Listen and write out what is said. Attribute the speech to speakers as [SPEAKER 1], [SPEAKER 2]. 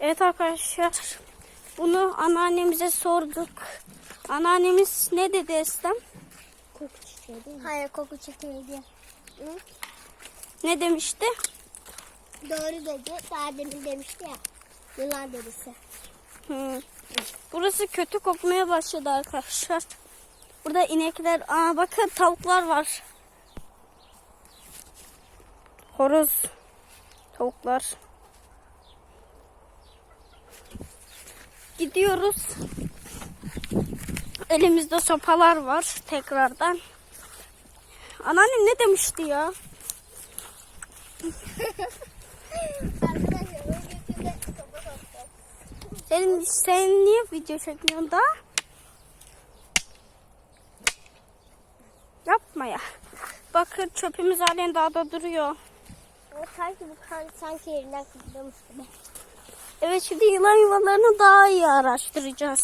[SPEAKER 1] Evet arkadaşlar. Bunu anneannemize sorduk. Anneannemiz ne dedi Eslem?
[SPEAKER 2] Koku çiçeği değil mi? Hayır koku çiçeği değil. Hı?
[SPEAKER 1] Ne demişti?
[SPEAKER 2] Doğru dedi. Daha demin demişti ya. Yılan derisi.
[SPEAKER 1] Hı. Burası kötü kokmaya başladı arkadaşlar. Burada inekler, aa bakın tavuklar var. Horoz, tavuklar. Gidiyoruz. Elimizde sopalar var tekrardan. Anneannem ne demişti ya?
[SPEAKER 2] Arkadaşlar bu götürde sopa soktu.
[SPEAKER 1] Sen, sen niye video çekmiyorsun da? Yapma ya. Bakın çöpümüz halen dağda duruyor.
[SPEAKER 2] O sanki bu kan sanki yerinden kıpırdamış gibi.
[SPEAKER 1] Evet şimdi yılan yuvalarını daha iyi araştıracağız.